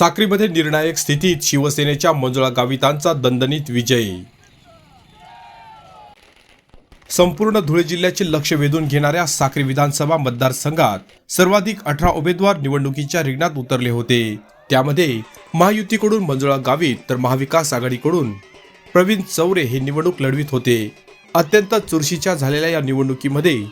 साक्रीमध्ये निर्णायक स्थितीत शिवसेनेच्या मंजुळा गावितांचा दणदणीत विजय. संपूर्ण धुळे जिल्ह्याचे लक्ष वेधून घेणाऱ्या साक्री विधानसभा मतदारसंघात सर्वाधिक अठरा उमेदवार निवडणुकीच्या रिंगणात उतरले होते. त्यामध्ये महायुतीकडून मंजुळा गावित तर महाविकास आघाडीकडून प्रवीण चौरे हे निवडणूक लढवित होते. अत्यंत चुरशीच्या झालेल्या या निवडणुकीमध्ये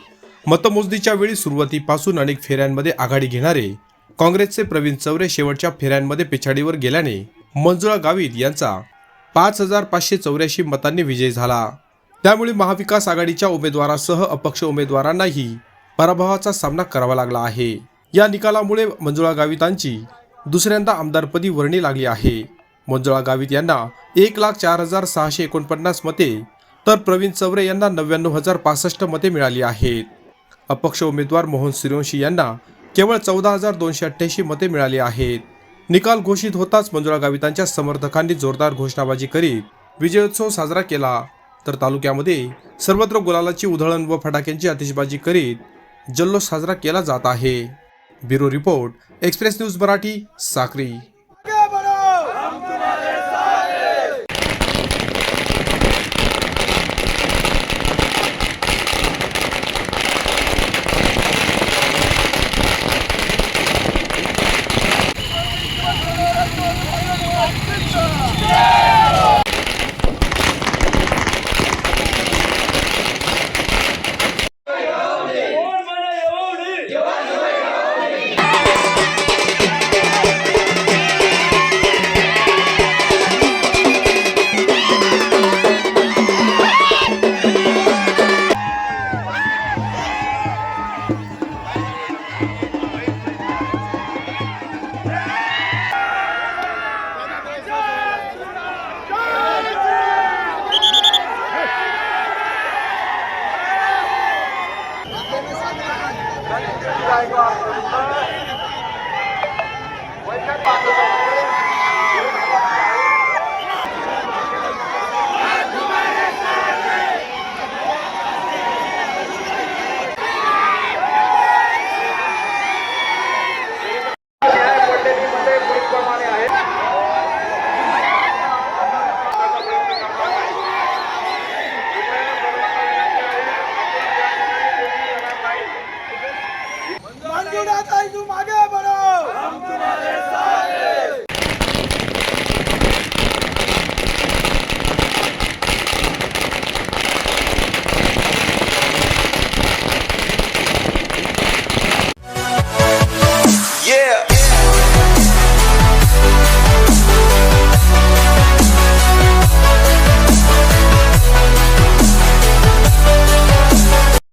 मतमोजणीच्या वेळी सुरुवातीपासून अनेक फेऱ्यांमध्ये आघाडी घेणारे काँग्रेसचे प्रवीण चौरे शेवटच्या फेऱ्यांमध्ये पिछाडीवर गेल्याने मंजुळा गावित यांचा पाच हजार पाचशे चौऱ्याऐंशी मतांनी विजय झाला. त्यामुळे महाविकास आघाडीच्या उमेदवारासह अपक्ष उमेदवारांनाही पराभवाचा सामना करावा लागला आहे. या निकालामुळे मंजुळा गावितांची दुसऱ्यांदा आमदारपदी वर्णी लागली आहे. मंजुळा गावित यांना एक लाख चार हजार सहाशे एकोणपन्नास मते तर प्रवीण चौरे यांना नव्याण्णव हजार पासष्ट मते मिळाली आहेत. अपक्ष उमेदवार मोहन सूर्यवंशी यांना केवळ चौदा हजार दोनशे अठ्ठ्याऐंशी मते मिळाली आहेत. निकाल घोषित होताच मंजुळा गावितांच्या समर्थकांनी जोरदार घोषणाबाजी करीत विजयोत्सव साजरा केला. तर तालुक्यामध्ये सर्वत्र गुलालाची उधळण व फटाक्यांची आतिषबाजी करीत जल्लोष साजरा केला जात आहे. Bureau report express news Marathi Sakri. Thank you.